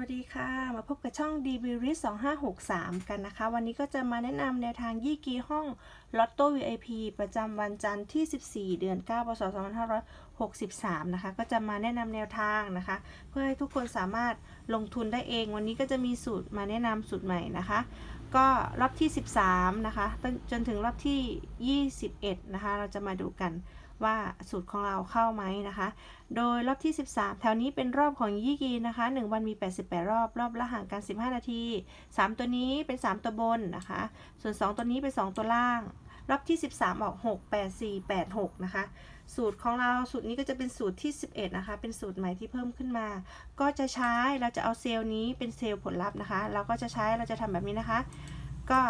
วัสดีค่ะ มาพบกับช่อง d b r i s 2563 กันนะคะ วันนี้ก็จะมาแนะนำแนวทางยี่กีห้องลอตโต้ VIP ประจำวันจันทร์ที่ 14 เดือน 9 พศ 2563 นะคะ ก็จะมาแนะนำแนวทางนะคะ เพื่อให้ทุกคนสามารถลงทุนได้เอง วันนี้ก็จะมีสูตรมาแนะนำสูตรใหม่นะคะ ก็รอบที่ 13 นะคะ จนจนถึงรอบที่ 21 นะคะ เราจะมาดูกัน ว่าสูตรของเราเข้าไหมนะคะ โดยรอบที่ 13 แถวนี้เป็นรอบของยี่กีนะคะ 1 วันมี 88 รอบ รอบละห่างกัน 15 นาที 3 ตัวนี้เป็น 3 ตัวบนนะคะ ส่วน 2 ตัวนี้เป็น 2 ตัวล่าง รอบที่ 13 ออก 6 8 4 8 6 นะคะ สูตรของเราสูตรนี้ก็จะเป็นสูตรที่ 11 นะคะ เป็นสูตรใหม่ที่เพิ่มขึ้นมา ก็จะใช้เราจะเอาเซลล์นี้เป็นเซลล์ผลลัพธ์นะคะ เราก็จะใช้เราจะทำแบบนี้นะคะ ก็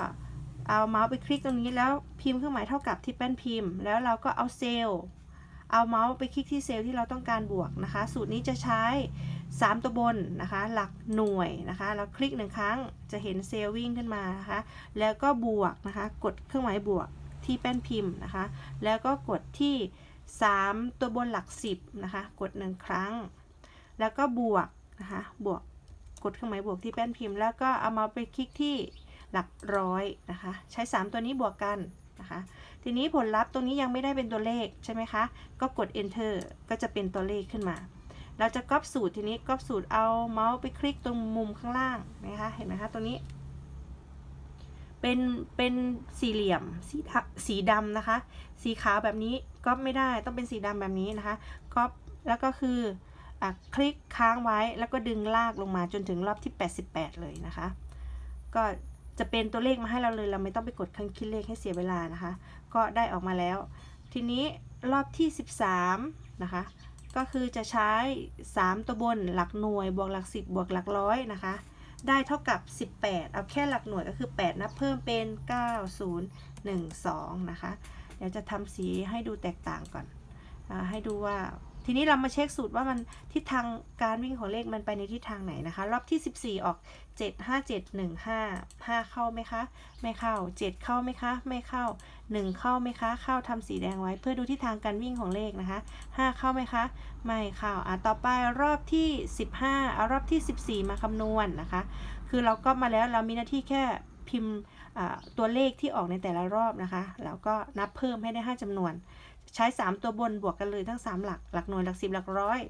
เอาเมาส์ไปคลิกตรงนี้แล้วพิมพ์เครื่องหมายเท่ากับที่แป้นพิมพ์ แล้วเราก็เอาเซลล์เอาเมาส์ไปคลิกที่เซลล์ที่เราต้องการบวกนะคะ สูตรนี้จะใช้ 3 ตัวบนนะคะ หลักหน่วยนะคะ เราคลิกหนึ่งครั้งจะเห็นเซลล์วิ่งขึ้นมานะคะ แล้วก็บวกนะคะ กดเครื่องหมายบวกที่แป้นพิมพ์นะคะ แล้วก็กดที่ 3 ตัวบนหลัก 10นะคะ กด 1 ครั้ง แล้วก็บวกนะคะ บวก กดเครื่องหมายบวกที่แป้นพิมพ์ แล้วก็เอามาไปคลิกที่ หลักร้อยนะคะ ใช้ 3 ตัวนี้บวกกันนะคะ ทีนี้ผลลัพธ์ตรงนี้ยังไม่ได้เป็นตัวเลขใช่ไหมคะ ก็กด enter ก็จะเป็นตัวเลขขึ้นมา เราจะก๊อปสูตรทีนี้ก๊อปสูตรเอาเมาส์ไปคลิกตรงมุมข้างล่างนะคะ เห็นไหมคะตรงนี้ เป็น เป็นสี่เหลี่ยมสีดำสีดำนะคะ สีขาวแบบนี้ก๊อปไม่ได้ต้องเป็นสีดำแบบนี้นะคะก๊อปแล้วก็คืออคลิกค้างไว้แล้วก็ดึงลากลงมาจนถึงรอบที่ 88 เลยนะคะ ก็ จะเป็นตัวเลขมาให้เราเลย เราไม่ต้องไปกดเครื่องคิดเลขให้เสียเวลานะคะ ก็ได้ออกมาแล้ว ทีนี้รอบที่ 13 นะคะ ก็คือจะใช้ 3 ตัวบนหลักหน่วย บวกหลัก 10 บวกหลักร้อยนะคะ ได้เท่ากับ 18 เอาแค่หลักหน่วยก็คือ 8 นับเพิ่มเป็น 9 0 1 2 นะคะ เดี๋ยวจะทำสีให้ดูแตกต่างก่อนอให้ดูว่า ทีนี้เรามาเช็คสูตรว่ามันทิศทางการวิ่งของเลขมันไปในทิศทางไหนนะคะ รอบที่ 14 ออก 7 5 7 1 5 5 เข้าไหมคะ ไม่เข้า 7 เข้าไหมคะ ไม่เข้า 1 เข้าไหมคะ เข้าทำสีแดงไว้ เพื่อดูทิศทางการวิ่งของเลขนะคะ 5 เข้าไหมคะ ไม่เข้าอะต่อไปรอบที่ 15เอารอบที่ 14 มาคำนวณนนะคะ คือเราก็มาแล้วเรามีหน้าที่แค่พิมพ์ตัวเลขที่ออกในแต่ละรอบนะคะ แล้วก็นับเพิ่มให้ได้ 5จำนวน ใช้ 3 ตัวบนบวกกันเลยทั้ง 3 หลัก หลักหน่วยหลัก 10 หลักร้อย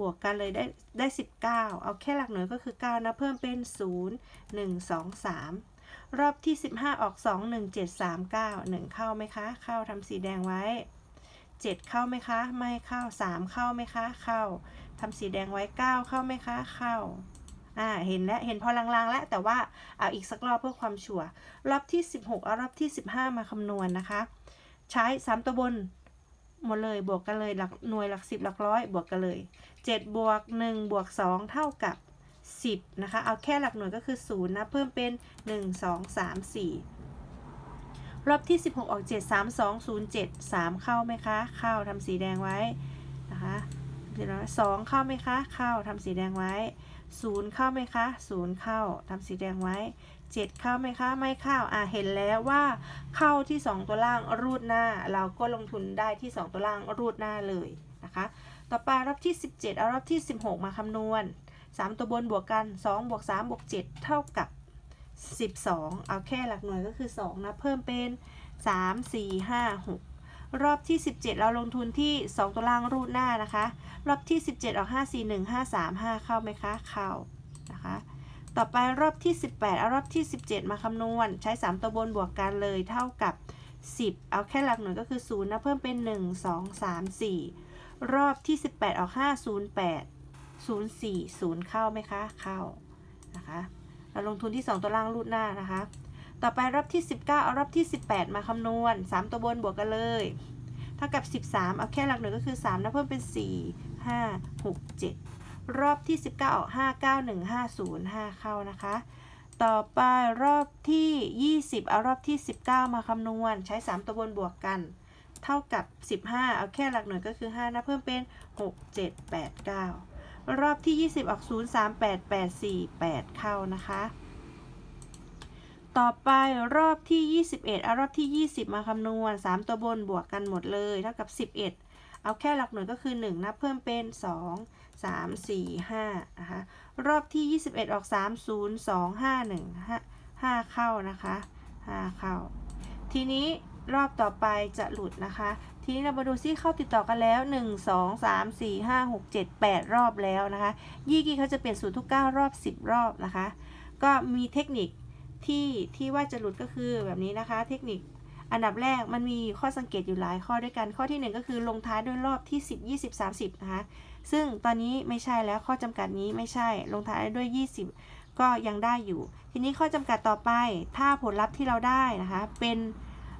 บวกกันเลยได้ได้ 19 เอาแค่หลักหน่วยก็คือ 9 นะ เพิ่มเป็น 0 1 2 3 รอบที่ 15 ออก 2 1 7 3 9 1 เข้าไหมคะ เข้าทำสีแดงไว้ 7 เข้าไหมคะ ไม่เข้า 3 เข้าไหมคะ เข้าทำสีแดงไว้ 9 เข้าไหมคะ เข้าอ่าเห็นแล้วเห็นพอลางๆ แล้วแต่ว่าเอาอีกสักรอบเพื่อความชัวร์รอบที่ 16 เอารอบที่ 15 มาคำนวณนนะคะ ใช้ 3 ตัวบน หมดเลยบวกกันเลยหลักหน่วยหลักสิบหลักร้อยบวกกันเลย7บวก1บวก2เท่ากับ 10นะคะเอาแค่หลักหน่วยก็คือ0นะเพิ่มเป็น 1 2 3 4 รอบที่ 16 ออก 7 3 2 0 7 3 เข้าไหมคะ เข้าทำสีแดงไว้นะคะสองเข้าไหมคะ เข้าทำสีแดงไว้ 0เข้าไหมคะ0เข้าทำสีแดงไว้ 7 เข้าไหมคะไม่เข้าอ่าเห็นแล้วว่าเข้าที่ 2 ตัวล่างรูดหน้า เราก็ลงทุนได้ที่ 2 ตัวล่างรูดหน้าเลยนะคะ ต่อไปรอบที่ 17 เอารอบที่ 16 มาคำนวณ 3 ตัวบนบวกกัน 2 บวก 3 บวก 7 เท่ากับ 12 เอาแค่หลักหน่วยก็คือ 2 นะ เพิ่มเป็น 3 4 5 6 รอบที่ 17 เราลงทุนที่ 2 ตัวล่างรูดหน้านะคะ รอบที่ 17 ออก 5 4 1 5 3 5 เข้าไหมคะ เข้านะคะ ต่อไปรอบที่ 18 เอารอบที่ 17 มาคำนวณ ใช้ 3 ตัวบนบวกกันเลยเท่ากับ 10 เอาแค่หลักหน่วยก็คือ0นะเพิ่มเป็น 1 2 3 4 รอบที่ 18 ออก 5 0 8 0 4 0 เข้าไหมคะ เข้านะคะ เราลงทุนที่ 2 ตัวล่างรูดหน้านะคะ ต่อไปรอบที่ 19 เอารอบที่ 18 มาคำนวณ 3 ตัวบนบวกกันเลย เท่ากับ 13 เอาแค่หลักหน่วยก็คือ3นะเพิ่มเป็น 4 5 6 7 รอบที่ 19 ออก 5 9 1 5 0 5 เข้านะคะ ต่อไปรอบที่ 20 เอารอบที่ 19 มาคำนวณ ใช้ 3 ตัวบนบวกกัน เท่ากับ 15 เอาแค่หลักหน่วยก็คือ 5 นะเพิ่มเป็น 6 7 8 9 รอบที่ 20 ออก 0 3 8 8 4 8 เข้านะคะ ต่อไปรอบที่ 21เอารอบที่ 20 มาคำนวณ 3 ตัวบนบวกกันหมดเลย เท่ากับ 11 เอาแค่หลักหน่วยก็คือ 1 นับเพิ่มเป็น 2 3 4 5นะคะ รอบที่ 21 ออก 3 0 2 5 1 5 5เข้านะคะ 5 เข้า ทีนี้รอบต่อไปจะหลุดนะคะ ทีนี้เรามาดูซิเข้าติดต่อกันแล้ว 1 2 3 4 5 6 7 8 รอบแล้วนะคะ ยี่กี้เขาจะเปลี่ยนสูตรทุก 9 รอบ 10 รอบนะคะ ก็มีเทคนิค ที่ที่ว่าจะหลุดก็คือแบบนี้นะคะ เทคนิคอันดับแรกมันมีข้อสังเกตอยู่หลายข้อด้วยกันข้อที่ 1 ก็คือลงท้ายด้วยรอบที่ 10 20 30 นะคะ ซึ่งตอนนี้ไม่ใช่แล้วข้อจำกัดนี้ไม่ใช่ลงท้ายด้วย 20 ก็ยังได้อยู่ ทีนี้ข้อจำกัดต่อไปถ้าผลลัพธ์ที่เราได้นะคะเป็น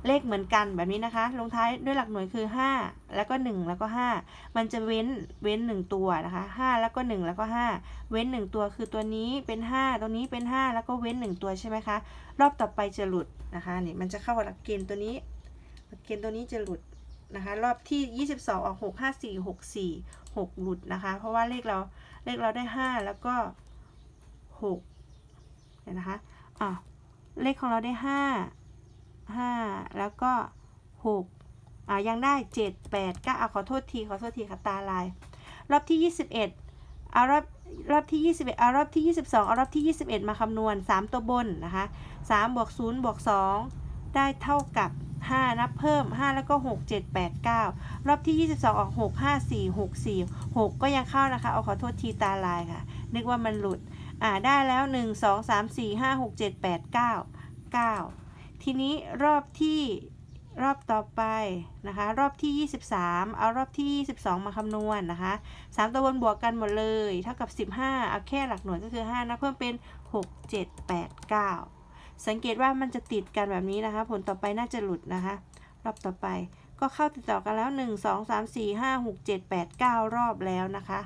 เลขเหมือนกันแบบนี้นะคะ ลงท้ายด้วยหลักหน่วยคือ 5 แล้วก็ 1 แล้วก็ 5 มันจะเว้นเว้น 1 ตัวนะคะ 5 แล้วก็ 1 แล้วก็ 5 เว้น 1 ตัวคือตัวนี้เป็น 5 ตัวนี้เป็น 5 แล้วก็เว้น 1 ตัวใช่ไหมคะ รอบต่อไปจะหลุดนะคะนี่มันจะเข้าหลักเกณฑ์ตัวนี้ หลักเกณฑ์ตัวนี้จะหลุดนะคะ รอบที่ 22 ออก 6 5 4 6 4 6 หลุดนะคะ เพราะว่าเลขเราเลขเราได้ 5 แล้วก็ 6 เห็นนะคะอะเลขของเราได้ 5 5 แล้วก็ 6 อะยังได้ 7 8 9อะขอโทษที ขอโทษทีค่ะตาลาย รอบที่ 21เอารอบรอบที่ 21เอารอบที่ 22เอารอบที่ 21 มาคำนวณ 3 ตัวบนนะคะ3บวก0บวก2ได้เท่ากับ 5 นับเพิ่ม 5 แล้วก็ 6 7 8 9 รอบที่ 22 ออก 6 5 4 6 4 6 ก็ยังเข้านะคะ เอาขอโทษทีตาลายค่ะ นึกว่ามันหลุด อ่าได้แล้ว 1 2 3 4 5 6 7 8 9 9 ทีนี้รอบที่รอบต่อไปนะคะ รอบที่ 23 เอารอบที่ 22 มาคำนวณนะคะ3ตัวบนบวกกันหมดเลย เท่ากับ 15 เอาแค่หลักหน่วยก็คือ 5 นะ เพิ่มเป็น 6 7 8 9 สังเกตว่ามันจะติดกันแบบนี้นะคะ ผลต่อไปน่าจะหลุดนะคะ รอบต่อไปก็เข้าติดต่อกันแล้ว 1 2 3 4 5 6 7 8 9 รอบแล้วนะคะ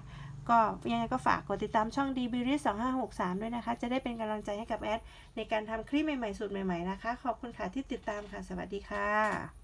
ก็ยังไงก็ฝากกดติดตามช่อง d b r i 2563 ด้วยนะคะ จะได้เป็นกำลังใจให้กับแอดในการทำคลิปใหม่ๆ สูตรใหม่ๆนะคะ ขอบคุณค่ะที่ติดตามค่ะ สวัสดีค่ะ